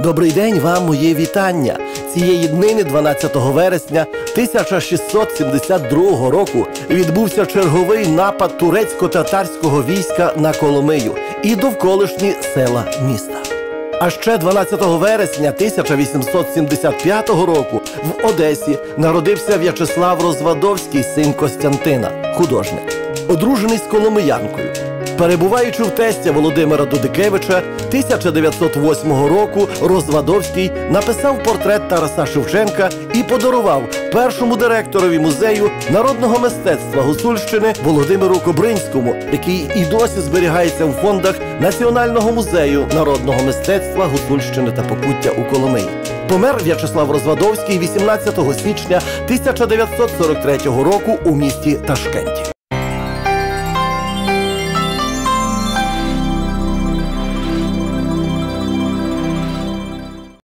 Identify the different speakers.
Speaker 1: Добрий день вам, моє вітання. Цієї днини, 12 вересня 1672 року, відбувся черговий напад турецько-татарського війська на Коломию і довколишні села міста. А ще 12 вересня 1875 року в Одесі народився В'ячеслав Розвадовський, син Костянтина, художник, одружений з Коломиянкою. Перебуваючи в тестя Володимира Дудикевича, 1908 року Розвадовський написав портрет Тараса Шевченка і подарував першому директорові музею народного мистецтва Гуцульщини Володимиру Кобринському, який і досі зберігається в фондах Національного музею народного мистецтва Гуцульщини та Покуття у Коломиї. Помер В'ячеслав Розвадовський 18 січня 1943 року у місті Ташкенті.